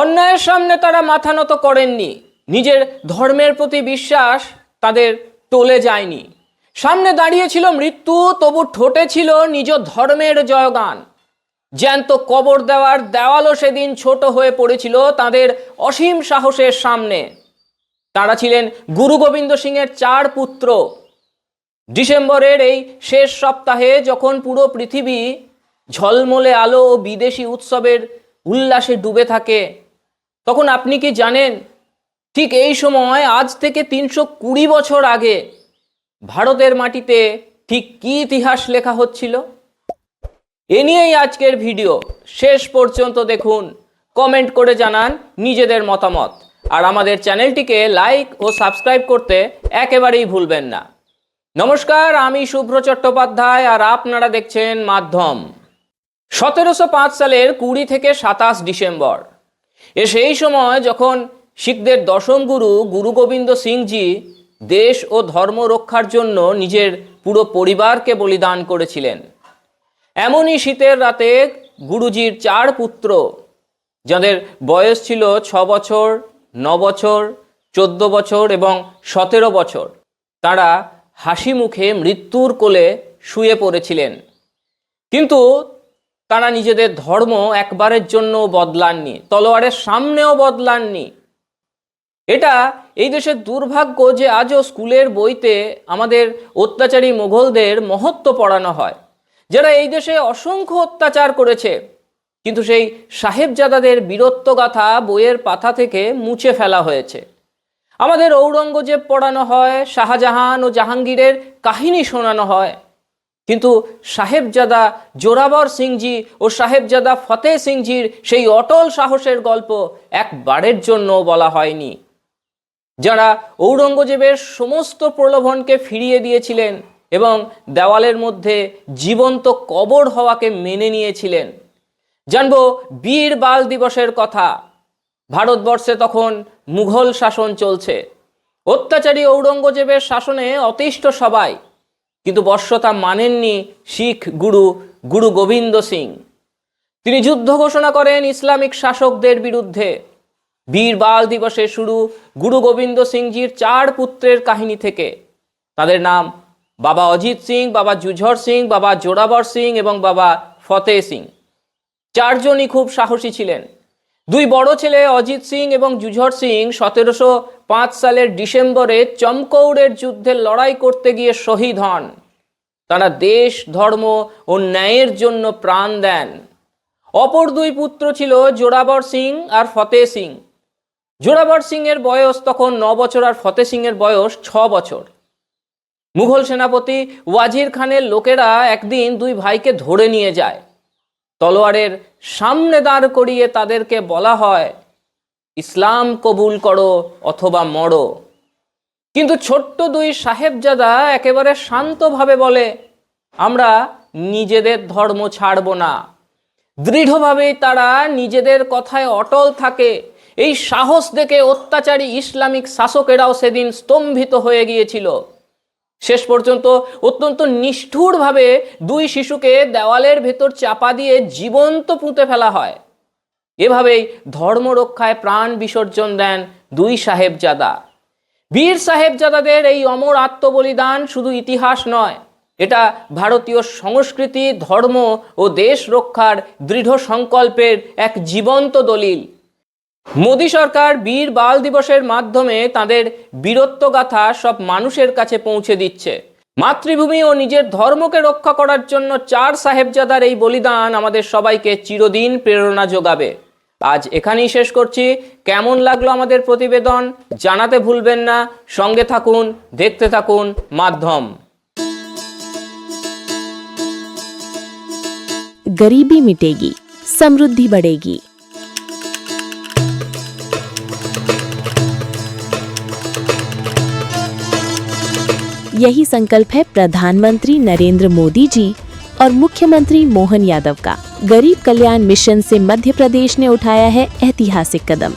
অন্যায়ের সামনে তারা মাথা নত করেননি। নিজের ধর্মের প্রতি বিশ্বাস তাদের টলে যায়নি। সামনে দাঁড়িয়েছিল মৃত্যু, তবু ঠোঁটে ছিল নিজ ধর্মের জয়গান। জ্যান্ত কবর দেওয়ার দেওয়ালও সেদিন ছোট হয়ে পড়েছিল তাদের অসীম সাহসের সামনে। তারা ছিলেন গুরু গোবিন্দ সিংয়ের চার পুত্র। ডিসেম্বরের এই শেষ সপ্তাহে যখন পুরো পৃথিবী ঝলমলে আলো ও বিদেশি উৎসবের উল্লাসে ডুবে থাকে তখন আপনি কি জানেন? ঠিক এই সময় আজ থেকে তিনশো কুড়ি বছর আগে ভারতের মাটিতে ঠিক কী ইতিহাস লেখা হচ্ছিল? এ নিয়েই আজকের ভিডিও। শেষ পর্যন্ত দেখুন, কমেন্ট করে জানান নিজেদের মতামত। আর আমাদের চ্যানেলটিকে লাইক ও সাবস্ক্রাইব করতে একেবারেই ভুলবেন না। নমস্কার, আমি শুভ্র চট্টোপাধ্যায় আর আপনারা দেখছেন মাধ্যম। সতেরোশো পাঁচ সালের কুড়ি থেকে সাতাশ ডিসেম্বর। এ সেই সময় যখন শিখদের দশম গুরু গুরু গোবিন্দ সিংজি দেশ ও ধর্ম রক্ষার জন্য নিজের পুরো পরিবারকে বলিদান করেছিলেন। এমনই শীতের রাতে গুরুজির চার পুত্র, যাদের বয়স ছিল ছ বছর, ন বছর, চোদ্দ বছর এবং সতেরো বছর, তারা হাসি মুখে মৃত্যুর কোলে শুয়ে পড়েছিলেন। কিন্তু তারা নিজেদের ধর্ম একবারের জন্য বদলাননি, তলোয়ারের সামনেও বদলাননি। এটা এই দেশের দুর্ভাগ্য যে আজও স্কুলের বইতে আমাদের অত্যাচারী মোগলদের মহত্ব পড়ানো হয়। যারা এই দেশে অসংখ্য অত্যাচার করেছে, কিন্তু সেই সাহেবজাদাদের বীরত্ব বীরত্বগাথা বইয়ের পাতা থেকে মুছে ফেলা হয়েছে। আমাদের ঔরঙ্গজেব পড়ানো হয়, শাহজাহান ও জাহাঙ্গীরের কাহিনী শোনানো হয়। কিন্তু সাহেবজাদা জোরাবর সিংজি ও সাহেবজাদা ফতেহ সিংজির সেই অটল সাহসের গল্প একবারের জন্য বলা হয়নি। যারা ঔরঙ্গজেবের সমস্ত প্রলোভনকে ফিরিয়ে দিয়েছিলেন এবং দেওয়ালের মধ্যে জীবন্ত কবর হওয়াকে মেনে নিয়েছিলেন। জানব বীর বাল দিবসের কথা। ভারতবর্ষে তখন মুঘল শাসন চলছে। অত্যাচারী ঔরঙ্গজেবের শাসনে অতিষ্ঠ সবাই কিন্তু বর্ষতা মানেননি শিখ গুরু গুরু গোবিন্দ সিং। তিনি যুদ্ধ ঘোষণা করেন ইসলামিক শাসকদের বিরুদ্ধে। বীর বাল দিবসে শুরু গুরু গোবিন্দ সিংজির চার পুত্রের কাহিনী থেকে। তাদের নাম বাবা অজিত সিং, বাবা জুঝর সিং, বাবা জোরাবর সিং এবং বাবা ফতেহ সিং। চারজনই খুব সাহসী ছিলেন। দুই বড় ছেলে অজিত সিং এবং জুঝর সিং সতেরোশো পাঁচ সালের ডিসেম্বরে চমকৌড়ের যুদ্ধে লড়াই করতে গিয়ে শহীদ হন। তারা দেশ, ধর্ম ও ন্যায়ের জন্য প্রাণ দেন। অপর দুই পুত্র ছিল জোরাবর সিং আর ফতেহ সিং। জোরাবর সিং এর বয়স তখন ন বছর আর ফতেহ সিং এর বয়স ছ বছর। মুঘল সেনাপতি ওয়াজির খানের লোকেরা একদিন দুই ভাইকে ধরে নিয়ে যায়। তলোয়ারের সামনে দাঁড় করিয়ে তাদেরকে বলা হয়, ইসলাম কবুল করো অথবা মরো। কিন্তু ছোট্ট দুই সাহেবজাদা একেবারে শান্তভাবে বলে, আমরা নিজেদের ধর্ম ছাড়ব না। দৃঢ়ভাবেই তারা নিজেদের কথায় অটল থাকে। এই সাহস দেখে অত্যাচারী ইসলামিক শাসকেরাও সেদিন স্তম্ভিত হয়ে গিয়েছিল। শেষ পর্যন্ত অত্যন্ত নিষ্ঠুরভাবে দুই শিশুকে দেওয়ালের ভেতর চাপা দিয়ে জীবন্ত পুঁতে ফেলা হয়। এভাবেই ধর্ম রক্ষায় প্রাণ বিসর্জন দেন দুই সাহেবজাদা। বীর সাহেবজাদাদের এই অমর আত্মবলিদান শুধু ইতিহাস নয়, এটা ভারতীয় সংস্কৃতি, ধর্ম ও দেশ রক্ষার দৃঢ় সংকল্পের এক জীবন্ত দলিল। মোদী সরকার বীর বাল দিবসের মাধ্যমে তাদের বীরত্বগাথা সব মানুষের কাছে পৌঁছে দিচ্ছে মাতৃভূমি ও নিজের ধর্মকে রক্ষা করার জন্য চার সাহেবজাদার এই বলিদান আমাদের সবাইকে চিরদিন প্রেরণা যোগাবে আজ এখানেই শেষ করছি কেমন লাগলো আমাদের প্রতিবেদন জানাতে ভুলবেন না সঙ্গে থাকুন দেখতে থাকুন মাধ্যম गरीबी मिटेगी समृद्धि बढ़ेगी यही संकल्प है प्रधानमंत्री नरेंद्र मोदी जी और मुख्यमंत्री मोहन यादव का। गरीब कल्याण मिशन से मध्य प्रदेश ने उठाया है ऐतिहासिक कदम।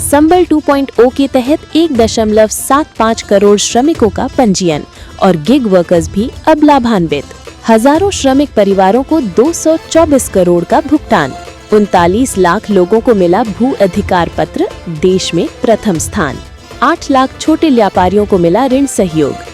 संबल 2.0 के तहत एक दशमलव सात पाँच करोड़ श्रमिकों का पंजीयन और गिग वर्कर्स भी अब लाभान्वित। हज़ारों श्रमिक परिवारों को 224 करोड़ का भुगतान। उनतालीस लाख लोगों को मिला भू अधिकार पत्र, देश में प्रथम स्थान। आठ लाख छोटे व्यापारियों को मिला ऋण सहयोग।